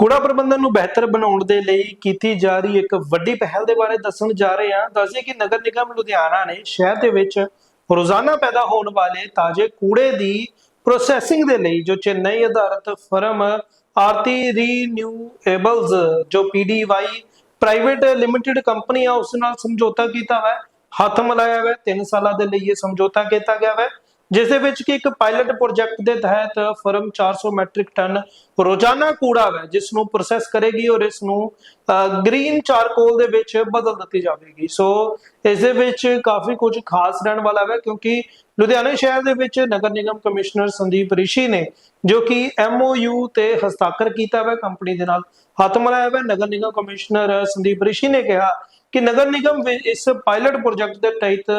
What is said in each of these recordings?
ਕੂੜਾ ਪ੍ਰਬੰਧਨ ਨੂੰ ਬਿਹਤਰ ਬਣਾਉਣ ਦੇ ਲਈ ਕੀਤੀ ਜਾ ਰਹੀ ਇੱਕ ਵੱਡੀ ਪਹਿਲ ਦੇ ਬਾਰੇ ਦੱਸਣ ਜਾ ਰਹੇ ਹਾਂ। ਦੱਸਦੇ ਕਿ ਨਗਰ ਨਿਗਮ ਲੁਧਿਆਣਾ ਨੇ ਸ਼ਹਿਰ ਦੇ ਵਿੱਚ ਰੋਜ਼ਾਨਾ ਪੈਦਾ ਹੋਣ ਵਾਲੇ ਤਾਜ਼ੇ ਕੂੜੇ ਦੀ ਪ੍ਰੋਸੈਸਿੰਗ ਦੇ ਲਈ ਜੋ ਚੇਨਈ ਆਧਾਰਿਤ ਫਰਮ ਆਰਤੀ ਰੀਨਿਊਏਬਲਸ ਜੋ ਪੀਡੀਵਾਈ ਪ੍ਰਾਈਵੇਟ ਲਿਮਿਟਿਡ ਕੰਪਨੀ ਆ ਉਸ ਨਾਲ ਸਮਝੌਤਾ ਕੀਤਾ ਹੋਇਆ ਹੱਥ ਮਿਲਾਇਆ ਹੋਇਆ 3 ਸਾਲਾਂ ਦੇ ਲਈ ਇਹ ਸਮਝੌਤਾ ਕੀਤਾ ਗਿਆ ਹੈ। ਜਿਸ ਦੇ ਵਿੱਚ ਕਿ ਇੱਕ ਪਾਇਲਟ ਪ੍ਰੋਜੈਕਟ ਦੇ ਤਹਿਤ ਫਰਮ 400 ਮੈਟ੍ਰਿਕ ਟਨ ਰੋਜ਼ਾਨਾ ਕੂੜਾ ਹੈ ਜਿਸ ਨੂੰ ਪ੍ਰੋਸੈਸ ਕਰੇਗੀ ਔਰ ਇਸ ਨੂੰ ਗ੍ਰੀਨ ਚਾਰਕੋਲ ਦੇ ਵਿੱਚ ਬਦਲ ਦਿੱਤੀ ਜਾਵੇਗੀ। ਸੋ ਇਸ ਦੇ ਵਿੱਚ ਕਾਫੀ ਕੁਝ ਖਾਸ ਰਹਿਣ ਵਾਲਾ ਹੈ, ਕਿਉਂਕਿ ਲੁਧਿਆਣਾ ਸ਼ਹਿਰ ਦੇ ਵਿੱਚ ਨਗਰ ਨਿਗਮ ਕਮਿਸ਼ਨਰ ਸੰਦੀਪ ਰਿਸ਼ੀ ਨੇ ਜੋ ਕਿ ਐਮਓਯੂ ਤੇ ਹਸਤਾਖਰ ਕੀਤਾ ਹੈ ਕੰਪਨੀ ਦੇ ਨਾਲ ਹੱਥ ਮਿਲਾਇਆ ਹੈ ਨਗਰ ਨਿਗਮ ਕਮਿਸ਼ਨਰ ਸੰਦੀਪ ਰਿਸ਼ੀ ਨੇ ਕਿਹਾ ਕਿ ਨਗਰ ਨਿਗਮ ਇਸ ਪਾਇਲਟ ਪ੍ਰੋਜੈਕਟ ਦੇ ਤਹਿਤ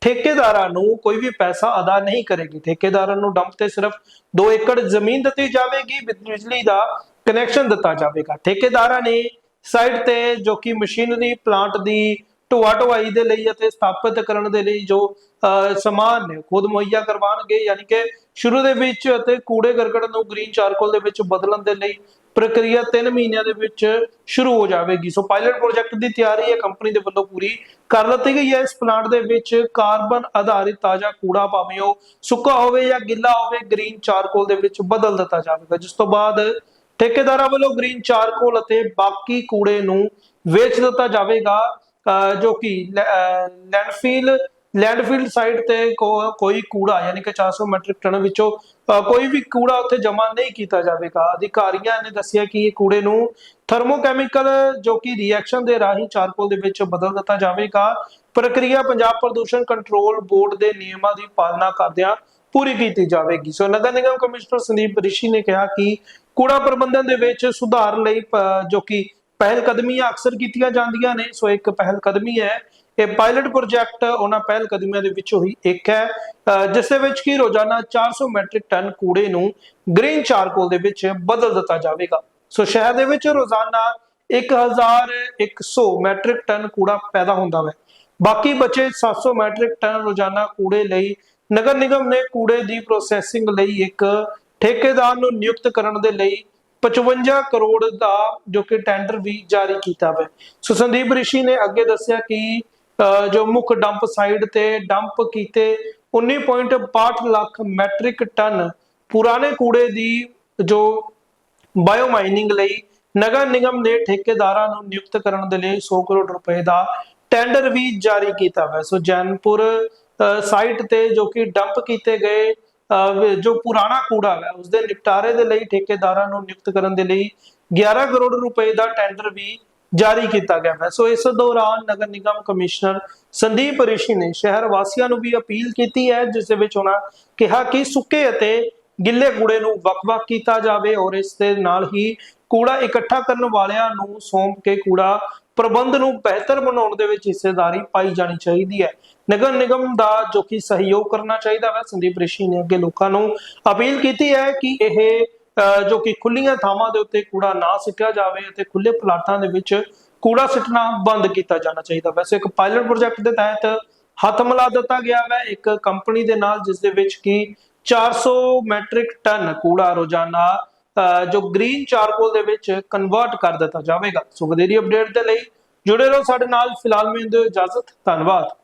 ਠੇਕੇਦਾਰਾਂ ਨੂੰ ਕੋਈ ਵੀ ਪੈਸਾ ਅਦਾ ਨਹੀਂ ਕਰੇਗੀ। ਠੇਕੇਦਾਰਾਂ ਨੂੰ ਡੰਪ ਤੇ ਸਿਰਫ 2 ਏਕੜ ਜ਼ਮੀਨ ਦਿੱਤੀ ਜਾਵੇਗੀ ਬਿਜਲੀ ਦਾ ਕਨੈਕਸ਼ਨ ਦਿੱਤਾ ਜਾਵੇਗਾ। ਠੇਕੇਦਾਰਾਂ ਨੇ ਸਾਈਡ ਤੇ ਜੋ ਕਿ ਮਸ਼ੀਨਰੀ ਪਲਾਂਟ ਦੀ ਢੋਆ ਢੋਆਈ ਦੇ ਲਈ ਅਤੇ ਸਥਾਪਿਤ ਕਰਨ ਦੇ ਲਈ ਜੋ ਅਹ, ਸਮਾਨ ਨੇ ਖੁਦ ਮੁਹੱਈਆ ਕਰਵਾਉਣਗੇ ਯਾਨੀ ਕਿ ਸ਼ੁਰੂ ਦੇ ਵਿੱਚ ਅਤੇ ਕੂੜੇ ਕਰਕਟ ਨੂੰ ਗ੍ਰੀਨ ਚਾਰਕੋਲ ਦੇ ਵਿੱਚ ਬਦਲਣ ਦੇ ਲਈ ਪ੍ਰਕਿਰਿਆ 3 ਮਹੀਨਿਆਂ ਦੇ ਵਿੱਚ ਸ਼ੁਰੂ ਹੋ ਜਾਵੇਗੀ। ਸੋ ਪਾਇਲਟ ਪ੍ਰੋਜੈਕਟ ਦੀ ਤਿਆਰੀ ਹੈ ਕੰਪਨੀ ਦੇ ਵੱਲੋਂ ਪੂਰੀ ਕਰ ਦਿੱਤੀ ਗਈ ਹੈ। ਇਸ ਪਲਾਂਟ ਦੇ ਵਿੱਚ ਕਾਰਬਨ ਆਧਾਰਿਤ ਤਾਜ਼ਾ ਕੂੜਾ ਭਾਵੇਂ ਉਹ ਸੁੱਕਾ ਹੋਵੇ ਜਾਂ ਗਿੱਲਾ ਹੋਵੇ ਗ੍ਰੀਨ ਚਾਰਕੋਲ ਦੇ ਵਿੱਚ ਬਦਲ ਦਿੱਤਾ ਜਾਵੇਗਾ। ਜਿਸ ਤੋਂ ਬਾਅਦ ਠੇਕੇਦਾਰਾਂ ਵੱਲੋਂ ਗ੍ਰੀਨ ਚਾਰਕੋਲ ਅਤੇ ਬਾਕੀ ਕੂੜੇ ਨੂੰ ਵੇਚ ਦਿੱਤਾ ਜਾਵੇਗਾ। ਜੋ ਕਿ ਲੈਂਡਫਿਲ ਲੈਂਡਫਿਲ ਸਾਈਟ ਤੇ ਕੋਈ ਕੂੜਾ ਯਾਨੀ ਕਿ 400 ਮੈਟ੍ਰਿਕ ਟਨ ਵਿੱਚੋਂ ਕੋਈ ਵੀ ਕੂੜਾ ਉੱਥੇ ਜਮ੍ਹਾਂ ਨਹੀਂ ਕੀਤਾ ਜਾਵੇਗਾ। ਅਧਿਕਾਰੀਆਂ ਨੇ ਦੱਸਿਆ ਕਿ ਇਹ ਕੂੜੇ ਨੂੰ ਥਰਮੋਕੈਮੀਕਲ ਜੋ ਕਿ ਰਿਐਕਸ਼ਨ ਦੇ ਰਾਹੀਂ ਚਾਰਕੋਲ ਦੇ ਵਿੱਚ ਬਦਲ ਦਿੱਤਾ ਜਾਵੇਗਾ। ਪ੍ਰਕਿਰਿਆ ਪੰਜਾਬ ਪ੍ਰਦੂਸ਼ਣ ਕੰਟਰੋਲ ਬੋਰਡ ਦੇ ਨਿਯਮਾਂ ਦੀ ਪਾਲਣਾ ਕਰਦਿਆਂ ਪੂਰੀ ਕੀਤੀ ਜਾਵੇਗੀ। ਸੋ ਨਗਰ ਨਿਗਮ ਕਮਿਸ਼ਨਰ ਸੰਦੀਪ ਰਿਸ਼ੀ ਨੇ ਕਿਹਾ ਕਿ ਕੂੜਾ ਪ੍ਰਬੰਧਨ ਦੇ ਵਿੱਚ ਸੁਧਾਰ ਲਈ ਜੋ ਕਿ ਪਹਿਲ ਕਦਮੀਆਂ ਅਕਸਰ ਕੀਤੀਆਂ ਜਾਂਦੀਆਂ ਨੇ। ਸੋ ਇੱਕ ਪਹਿਲ ਕਦਮੀ ਹੈ। ਇਹ ਪਾਇਲਟ ਪ੍ਰੋਜੈਕਟ ਉਹਨਾਂ ਪਹਿਲ ਕਦਮੀਆਂ ਦੇ ਵਿੱਚੋਂ ਹੀ ਇੱਕ ਹੈ। ਜਿਸ ਦੇ ਵਿੱਚ ਕਿ ਰੋਜ਼ਾਨਾ 400 ਮੈਟ੍ਰਿਕ ਟਨ ਕੂੜੇ ਨੂੰ ਗ੍ਰੀਨ ਚਾਰਕੋਲ ਦੇ ਵਿੱਚ ਬਦਲ ਦਿੱਤਾ ਜਾਵੇਗਾ। ਸੋ ਸ਼ਹਿਰ ਦੇ ਵਿੱਚ ਰੋਜ਼ਾਨਾ 1100 ਮੈਟ੍ਰਿਕ ਟਨ ਕੂੜਾ ਪੈਦਾ ਹੁੰਦਾ ਹੈ। ਬਾਕੀ ਬਚੇ 700 ਮੈਟ੍ਰਿਕ ਟਨ ਰੋਜ਼ਾਨਾ ਕੂੜੇ ਲਈ ਨਗਰ ਨਿਗਮ ਨੇ ਕੂੜੇ ਦੀ ਪ੍ਰੋਸੈਸਿੰਗ ਲਈ ਇੱਕ ਠੇਕੇਦਾਰ ਨੂੰ ਨਿਯੁਕਤ ਕਰਨ ਦੇ ਲਈ 55 ਕਰੋੜ ਦਾ ਜੋ ਕਿ ਟੈਂਡਰ ਵੀ ਜਾਰੀ ਕੀਤਾ ਹੈ ਸੋ ਸੰਦੀਪ ਰਿਸ਼ੀ ਨੇ ਅੱਗੇ ਦੱਸਿਆ ਕਿ ਜੋ ਮੁੱਖ ਡੰਪ ਸਾਈਡ ਤੇ ਡੰਪ ਕੀਤੇ 19.65 ਲੱਖ ਮੈਟ੍ਰਿਕ ਟਨ ਪੁਰਾਣੇ ਕੂੜੇ ਦੀ ਜੋ ਬਾਇਓ ਮਾਈਨਿੰਗ ਲਈ ਨਗਰ ਨਿਗਮ ਨੇ ਠੇਕੇਦਾਰਾਂ ਨੂੰ ਨਿਯੁਕਤ ਕਰਨ ਦੇ ਲਈ 100 ਕਰੋੜ ਰੁਪਏ ਦਾ ਟੈਂਡਰ ਵੀ ਜਾਰੀ ਕੀਤਾ ਹੈ ਸੋ ਜੈਨਪੁਰ ਅ, ਸਾਈਟ ਤੇ ਜੋ ਕਿ ਡੰਪ ਕੀਤੇ ਗਏ ਜੋ ਪੁਰਾਣਾ ਕੂੜਾ ਹੈ ਉਸ ਦੇ ਨਿਪਟਾਰੇ ਦੇ ਲਈ ਠੇਕੇਦਾਰਾਂ ਨੂੰ ਨਿਯੁਕਤ ਕਰਨ ਦੇ ਲਈ 11 ਕਰੋੜ ਰੁਪਏ ਦਾ ਟੈਂਡਰ ਵੀ ਜਾਰੀ ਕੀਤਾ ਗਿਆ ਹੈ। ਸੋ ਇਸ ਦੌਰਾਨ ਨਗਰ ਨਿਗਮ ਕਮਿਸ਼ਨਰ ਸੰਦੀਪ ਰਿਸ਼ੀ ਨੇ ਸ਼ਹਿਰ ਵਾਸੀਆਂ ਨੂੰ ਵੀ ਅਪੀਲ ਕੀਤੀ ਹੈ, ਜਿਸ ਦੇ ਵਿੱਚ ਉਹਨਾਂ ਕਿਹਾ ਕਿ ਸੁੱਕੇ ਅਤੇ ਗਿੱਲੇ ਕੂੜੇ ਨੂੰ ਵੱਖ-ਵੱਖ ਕੀਤਾ ਜਾਵੇ ਔਰ ਇਸ ਦੇ ਨਾਲ ਹੀ ਕੂੜਾ ਇਕੱਠਾ ਕਰਨ ਵਾਲਿਆਂ ਨੂੰ ਸੌਂਪ ਕੇ ਕੂੜਾ ਪ੍ਰਬੰਧ ਨੂੰ ਬਿਹਤਰ ਬਣਾਉਣ ਦੇ ਵਿੱਚ ਹਿੱਸੇਦਾਰੀ ਪਾਈ ਜਾਣੀ ਚਾਹੀਦੀ ਹੈ। ਨਗਰ ਨਿਗਮ ਦਾ ਜੋ ਕਿ ਸਹਿਯੋਗ ਕਰਨਾ ਚਾਹੀਦਾ ਹੈ ਸੰਦੀਪ ਰਿਸ਼ੀ ਨੇ ਅੱਗੇ ਲੋਕਾਂ ਨੂੰ ਅਪੀਲ ਕੀਤੀ ਹੈ ਕਿ ਇਹ ਜੋ ਕਿ ਖੁੱਲੀਆਂ ਥਾਵਾਂ ਦੇ ਉੱਤੇ ਕੂੜਾ ਨਾ ਸਿੱਟਿਆ ਜਾਵੇ ਅਤੇ ਖੁੱਲੇ ਪਲਾਟਾਂ ਦੇ ਵਿੱਚ ਕੂੜਾ ਸਿੱਟਣਾ ਬੰਦ ਕੀਤਾ ਜਾਣਾ ਚਾਹੀਦਾ। ਵੈਸੇ ਇੱਕ ਪਾਇਲਟ ਪ੍ਰੋਜੈਕਟ ਦੇ ਤਹਿਤ ਹੱਥ ਮਿਲਾ ਦਿੱਤਾ ਗਿਆ ਹੈ ਇੱਕ ਕੰਪਨੀ ਦੇ ਨਾਲ ਜਿਸ ਦੇ ਵਿੱਚ ਕਿ 400 ਮੈਟ੍ਰਿਕ ਟਨ ਕੂੜਾ ਰੋਜ਼ਾਨਾ ਜੋ ਗ੍ਰੀਨ ਚਾਰਕੋਲ ਦੇ ਵਿੱਚ ਕਨਵਰਟ ਕਰ ਦਿੱਤਾ ਜਾਵੇਗਾ। ਸੋ ਵਧੇਰੀ ਅਪਡੇਟ ਦੇ ਲਈ ਜੁੜੇ ਰਹੋ ਸਾਡੇ ਨਾਲ। ਫਿਲਹਾਲ ਮੈਨੂੰ ਦਿਓ ਇਜਾਜ਼ਤ, ਧੰਨਵਾਦ।